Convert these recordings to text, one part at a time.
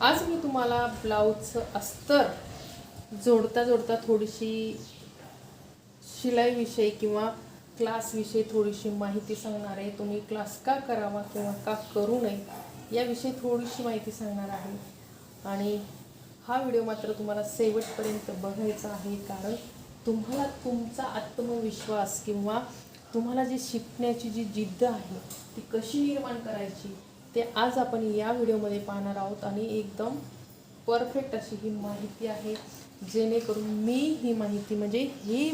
आज मी तुम्हाला ब्लाऊजचं अस्तर जोडता जोडता थोडीशी शिलाईविषयी किंवा क्लासविषयी थोडीशी माहिती सांगणार आहे. तुम्ही क्लास का करावा किंवा का करू नये याविषयी थोडीशी माहिती सांगणार आहे. आणि हा व्हिडिओ मात्र तुम्हाला शेवटपर्यंत बघायचा आहे. कारण तुम्हाला तुमचा आत्मविश्वास किंवा तुम्हाला जी शिकण्याची जी जिद्द आहे ती कशी निर्माण करायची ते आज आपण या व्हिडिओमध्ये पाहणार आहोत आणि एकदम परफेक्ट अशी ही माहिती आहे जेणेकरून मी ही माहिती म्हणजे ही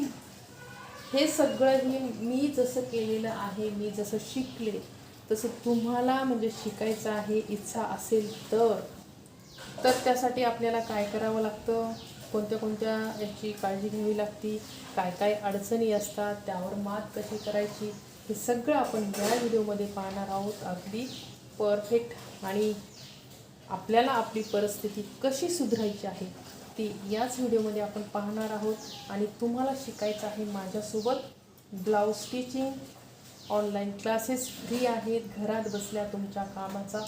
हे सगळं ही मी जसं केलेलं आहे मी जसं शिकले तसं तुम्हाला म्हणजे शिकायचं आहे इच्छा असेल तर. तर त्यासाठी आपल्याला काय करावं लागतं? कोणत्या कोणत्या याची काळजी घ्यावी लागती? काय काय अडचणी असतात? त्यावर मात कशी करायची? हे सगळं आपण या व्हिडिओमध्ये पाहणार आहोत. अगदी परफेक्ट आणि आपल्याला आपली परिस्थिती कशी सुधारायची आहे ती याच व्हिडिओमध्ये आपण पाहणार आहोत. आणि तुम्हाला शिकायचं आहे माझ्यासोबत blouse stitching online classes free आहेत. घरात बसल्या तुमच्या कामाचा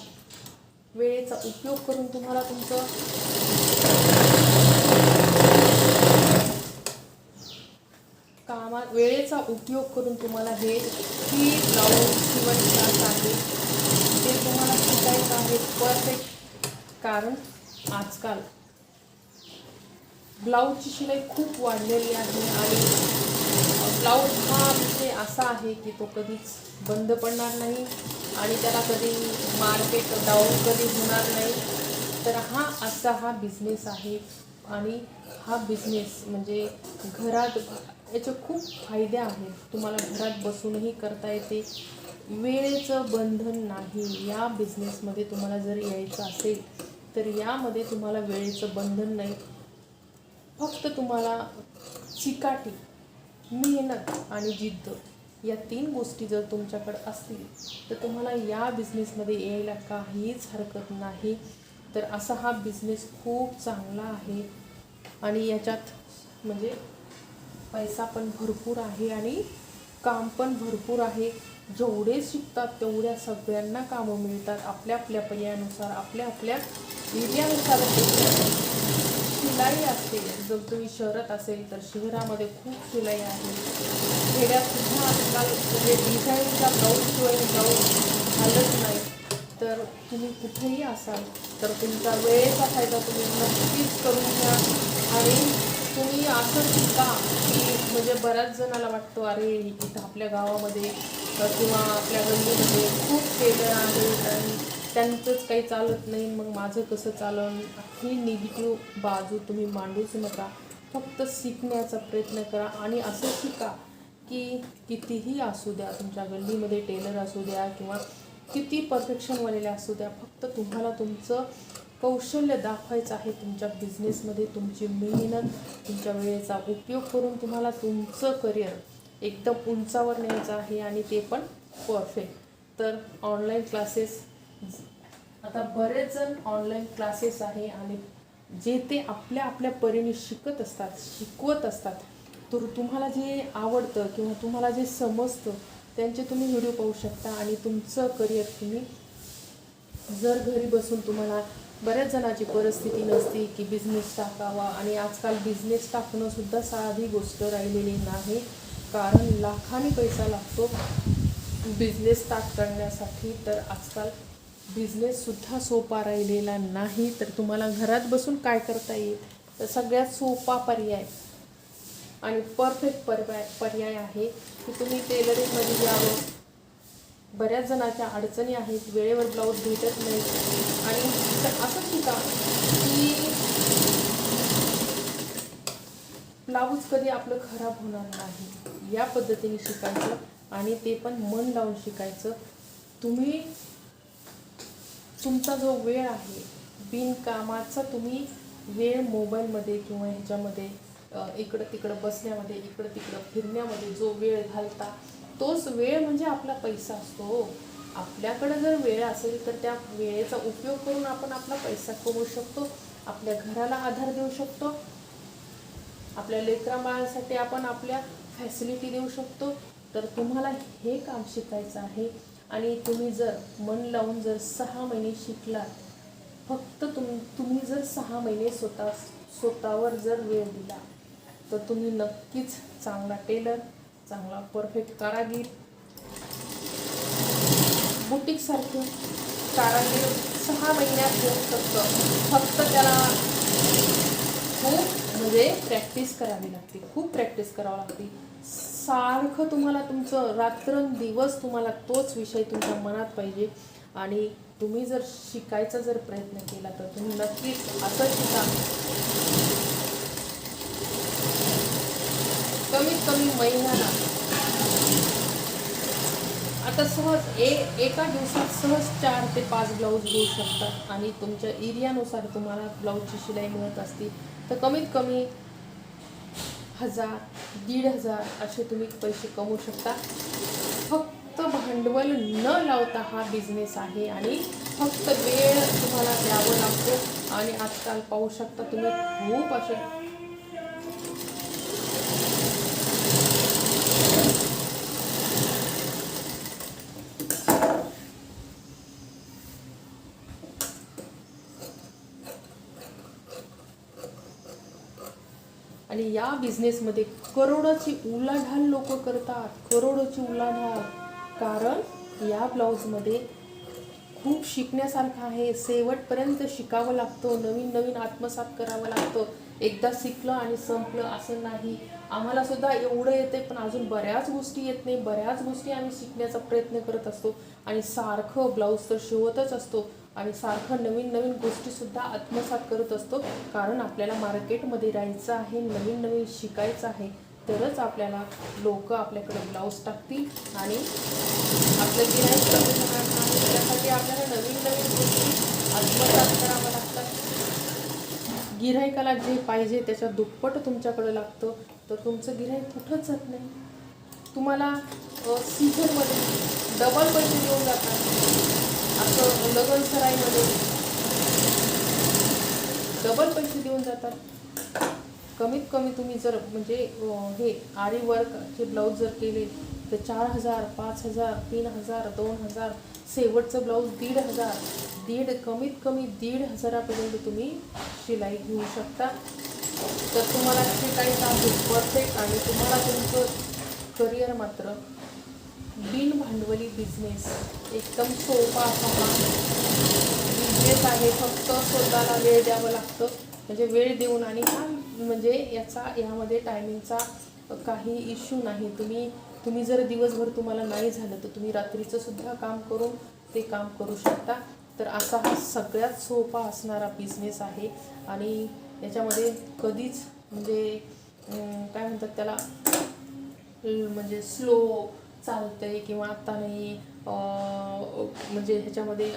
वेळेचा उपयोग करून तुम्हाला तुमचं कामा वेळेचा उपयोग करून तुम्हाला हे फ्री ब्लाऊज शिवण क्लास आहे. ते तुम्हाला शिकायचं आहे. परफेक्ट कारण आजकाल ब्लाऊजची शिलाई खूप वाढलेली आहे आणि ब्लाऊज हा विषय असा आहे की तो कधीच बंद पडणार नाही आणि त्याला कधी मार्केट डाऊन कधी होणार नाही. तर हा असा हा बिझनेस आहे आणि हा बिझनेस म्हणजे घरात याचे खूप फायदे आहेत. तुम्हाला घरात बसूनही करता येते. वेळेचं बंधन नाही. या बिझनेसमध्ये तुम्हाला जर यायचं असेल तर यामध्ये तुम्हाला वेळेचं बंधन नाही. फक्त तुम्हाला चिकाटी मेहनत आणि जिद्द या तीन गोष्टी जर तुमच्याकडे असतील तर तुम्हाला या बिझनेसमध्ये यायला काहीच हरकत नाही. तर असा हा बिझनेस खूप चांगला आहे आणि याच्यात म्हणजे पैसा पण भरपूर आहे आणि काम पण भरपूर आहे. जेवढे शिकतात तेवढ्या सगळ्यांना कामं मिळतात. आपल्या आपल्या पर्यायानुसार आपल्या आपल्या एरियानुसार शिलाई असेल जर तुम्ही शहरात असेल तर शहरामध्ये खूप शिलाई आहे. खेड्यातसुद्धा आजकाल म्हणजे डिझाईनचा ब्लाऊज शिवाय ब्लाऊज घालत नाही. तर तुम्ही कुठेही असाल तर तुमचा वेळेचा फायदा तुम्ही नक्कीच करून घ्या. आणि तुम्ही असं शिका की म्हणजे बऱ्याच जणाला वाटतो अरे इथं आपल्या गावामध्ये किंवा आपल्या गल्लीमध्ये खूप टेलर आहेत आणि त्यांचंच काही चालत नाही मग माझं कसं चालन? ही निगेटिव्ह बाजू तुम्ही मांडूच नका. फक्त शिकण्याचा प्रयत्न करा आणि असं शिका की कितीही असू द्या तुमच्या गल्लीमध्ये टेलर असू द्या किंवा किती परफेक्शनवालेले असू द्या फक्त तुम्हाला तुमचं कौशल्य दाखवायचं आहे. तुमच्या बिझनेसमध्ये तुमची मेहनत तुमच्या वेळेचा उपयोग करून तुम्हाला तुमचं करिअर एकदम उंचावर न्यायचं आहे आणि ते पण परफेक्ट तर ऑनलाईन क्लासेस आता बरेच जण ऑनलाईन क्लासेस आहे आणि जे ते आपल्या आपल्या परीने शिकत असतात शिकवत असतात. तर तुम्हाला जे आवडतं किंवा तुम्हाला जे समजतं त्यांचे तुम्ही व्हिडिओ पाहू शकता आणि तुमचं करिअर तुम्ही जर घरी बसून तुम्हाला बऱ्याच जणाची परिस्थिती नसती की बिझनेस टाकावा आणि आजकाल बिझनेस टाकणंसुद्धा साधी गोष्ट राहिलेली नाही. कारण लाखांनी पैसा लागतो बिझनेस स्टार्ट करण्यासाठी. तर आजकाल बिझनेससुद्धा सोपा राहिलेला नाही. तर तुम्हाला घरात बसून काय करता येईल? तर सगळ्यात सोपा पर्याय आणि परफेक्ट पर्याय पर्याय आहे की तुम्ही टेलरिंगमध्ये यावं. बऱ्याच जणाच्या अडचणी आहेत. वेळेवर ब्लाऊज भेटत नाही. आणि तर असं शिका की ब्लाऊज कधी आपलं खराब होणार नाही. या पद्धतीने शिकायचं आणि ते पण मन लावून शिकायचं. तुम्ही तुमचा जो वेळ आहे बिनकामाचा तुम्ही वेळ मोबाईलमध्ये किंवा ह्याच्यामध्ये इकडं तिकडं बसण्यामध्ये इकडं तिकडं फिरण्यामध्ये जो वेळ घालता तोच वेळ म्हणजे आपला पैसा असतो हो. आपल्याकडं जर वेळ असेल तर त्या वेळेचा उपयोग करून आपण आपला पैसा कमवू शकतो आपल्या घराला आधार देऊ शकतो आपल्या लेकराबाळांसाठी आपण आपल्या फॅसिलिटी देऊ शकतो. तर तुम्हाला हे काम शिकायचं आहे. आणि तुम्ही जर मन लावून जर सहा महिने शिकलात फक्त तुम तुम्ही जर सहा महिने स्वतः स्वतःवर जर वेळ दिला तर तुम्ही नक्कीच चांगला टेलर चांगला परफेक्ट कारागीर बुटीकसारखे कारागीर सहा महिन्यात येऊ शकतं. फक्त त्याला खूप म्हणजे प्रॅक्टिस करावी लागते. खूप प्रॅक्टिस करावं लागते. सारखं तुम्हाला तुमचं रात्रंदिवस तुम्हाला तोच विषय तुमच्या मनात पाहिजे. आणि तुम्ही जर शिकायचा जर प्रयत्न केला तर तुम्ही नक्कीच असं शिका. कमीत कमी महिन्याला आता सहज ए एका दिवसात सहज चार ते पाच ब्लाऊज घेऊ शकतात. आणि तुमच्या एरियानुसार तुम्हाला ब्लाऊजची शिलाई मिळत असती तर कमीत कमी हजार दीड हजार असे तुम्ही पैसे कमवू शकता. फक्त भांडवल न लावता हा बिझनेस आहे आणि फक्त वेळ तुम्हाला द्यावं लागतो. आणि आजकाल पाहू शकता तुम्ही खूप असे आणि या बिझनेसमध्ये करोडोची उलाढाल लोक करतात करोडोची उलाढाल. कारण या ब्लाऊजमध्ये खूप शिकण्यासारखं आहे. शेवटपर्यंत शिकावं लागतं नवीन नवीन आत्मसात करावं लागतं. एकदा शिकलं आणि संपलं असं नाही. आम्हाला सुद्धा एवढं येते पण अजून बऱ्याच गोष्टी येत नाही. बऱ्याच गोष्टी आम्ही शिकण्याचा प्रयत्न करत असतो. आणि सारखं ब्लाऊज तर शिवतच असतो. आणि सारखं नवीन नवीन गोष्टीसुद्धा आत्मसात करत असतो. कारण आपल्याला मार्केटमध्ये राहायचं आहे नवीन नवीन शिकायचं आहे तरच आपल्याला लोक आपल्याकडे ब्लाऊज टाकतील आणि आपलं गिराईक कमी होणार नाही त्यासाठी आपल्याला नवीन नवीन गोष्टी आत्मसात कराव्या लागतात. गिरायकाला जे पाहिजे त्याच्या दुप्पट तुमच्याकडे लागतं. तर तुमचं गिराईक कुठंच जात नाही. तुम्हाला सीझनमध्ये डबल पैसे देऊन जातात. असं लगन सराईमध्ये डबल पैसे देऊन जातात. कमीत कमी तुम्ही जर म्हणजे हे आरी वर्कचे ब्लाऊज जर केले तर चार हजार पाच हजार तीन हजार दोन हजार शेवटचं ब्लाऊज दीड हजार दीड कमीत कमी दीड हजारापर्यंत तुम्ही शिलाई घेऊ शकता. तर तुम्हाला जे काही काम परफेक्ट आणि तुम्हाला तुमचं करिअर मात्र बिन भांडवली बिझनेस एकदम सोपा असा हा बिझनेस आहे फक्त स्वतःला वेळ द्यावं लागतं. म्हणजे वेळ देऊन आणि हा म्हणजे याचा यामध्ये टायमिंगचा काही इश्यू नाही. तुम्ही तुम्ही जर दिवसभर तुम्हाला नाही झालं तर तुम्ही रात्रीचं सुद्धा काम करून ते काम करू शकता. तर असा हा सगळ्यात सोपा असणारा बिझनेस आहे. आणि याच्यामध्ये कधीच म्हणजे काय म्हणतात त्याला म्हणजे स्लो चालतंय किंवा आता नाही म्हणजे ह्याच्यामध्ये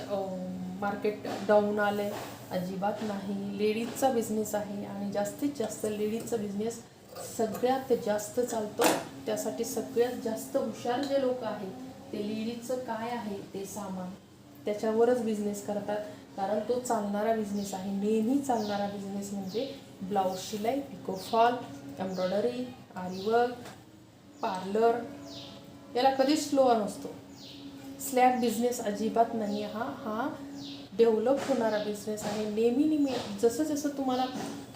मार्केट डाऊन आलंय अजिबात नाही. लेडीजचा बिझनेस आहे आणि जास्तीत जास्त लेडीजचा बिझनेस सगळ्यात जास्त चालतो. त्यासाठी सगळ्यात जास्त हुशार जे लोक आहेत ते लेडीजचं काय आहे? ते सामान. त्याच्यावरच बिझनेस करतात. कारण तो चालणारा बिझनेस आहे. नेहमी चालणारा बिझनेस म्हणजे ब्लाऊज शिलाई पिकोफॉल एम्ब्रॉयडरी आरीवर्क पार्लर याला कधीच स्लो नसतो. स्लॅब बिझनेस अजिबात नाही हा. हा डेव्हलप होणारा बिझनेस आहे. नेहमी नेहमी जसं जसं तुम्हाला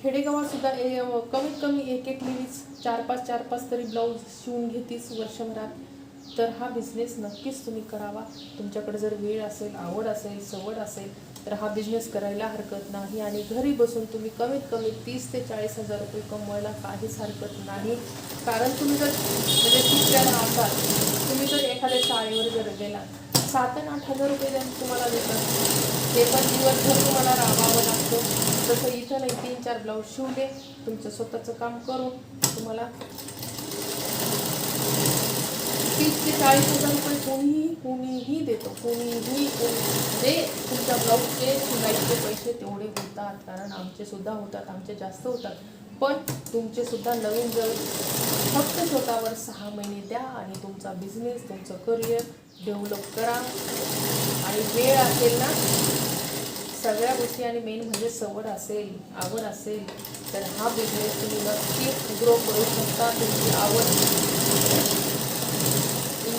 खेडेगावातसुद्धा ए कमीत कमी एक एक लेडीज चार पाच चार पाच तरी ब्लाऊज शिवून घेतीस वर्षभरात तर हा बिझनेस नक्कीच तुम्ही करावा. तुमच्याकडे जर वेळ असेल आवड असेल सवड असेल तर हा बिझनेस करायला हरकत नाही आणि घरी बसून तुम्ही कमीत कमी तीस ते चाळीस हजार रुपये कमवायला काहीच हरकत नाही. कारण तुम्ही जर म्हणजे शिकलेला असाल तुम्ही जर एखाद्या शाळेवर जर गेला सात आणि आठ हजार रुपये जर तुम्हाला देतात ते पण दिवसभर तुम्हाला राबावं लागतं. तसं इथं नाही तीन चार ब्लाऊज शिवले तुमचं स्वतःचं काम करून तुम्हाला तीस ते चाळीस हजार रुपये कोणीही कोणीही देतो. कोणीही कोणी तुमच्या ब्लाऊजचे शिवायचे पैसे तेवढे होतात कारण आमचे सुद्धा होतात आमचे जास्त होतात. पण तुमचे सुद्धा नवीन जर फक्त स्वतःवर सहा महिने द्या आणि तुमचा बिझनेस तुमचं करिअर डेव्हलप करा. आणि वेळ असेल ना सगळ्या गोष्टी आणि मेन म्हणजे सवड असेल आवड असेल तर हा बिझनेस तुम्ही नक्कीच ग्रो करू शकता. तुमची आवड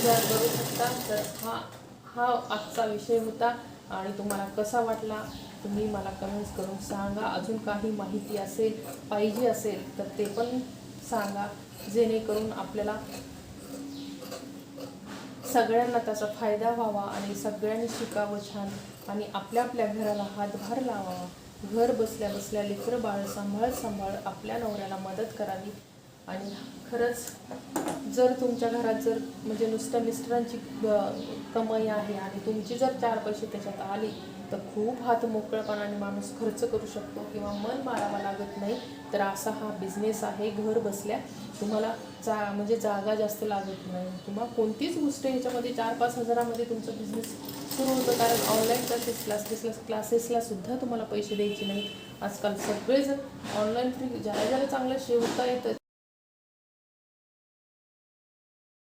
विचार करू शकता. तर हा हा आजचा विषय होता आणि तुम्हाला कसा वाटला तुम्ही मला कमेंट्स करून सांगा. अजून काही माहिती असेल पाहिजे असेल तर ते पण सांगा. जेणेकरून आपल्याला सगळ्यांना त्याचा फायदा व्हावा आणि सगळ्यांनी शिकावं छान आणि आपल्या आपल्या घराला हातभार लावावा. घर बसल्या बसल्या लेकरं बाळ सांभाळत सांभाळ आपल्या नवऱ्याला मदत करावी. आणि खरंच जर तुमच्या घरात जर म्हणजे नुसत्या मिस्टरांची कमाई आहे आणि तुमची जर चार पैसे त्याच्यात आले तर खूप हात मोकळेपणाने माणूस खर्च करू शकतो किंवा मन मारावा लागत नाही. तर असा हा बिझनेस आहे घर बसल्या तुम्हाला जा म्हणजे जागा जास्त लागत नाही. किंवा कोणतीच गोष्ट ह्याच्यामध्ये चार पाच हजारामध्ये तुमचं बिझनेस सुरू होतं. कारण ऑनलाईन क्लासेस क्लासेसला क्लासेसला सुद्धा तुम्हाला पैसे द्यायचे नाहीत. आजकाल सगळेजण ऑनलाईन फ्री ज्याला ज्याला चांगलं शिवता येतं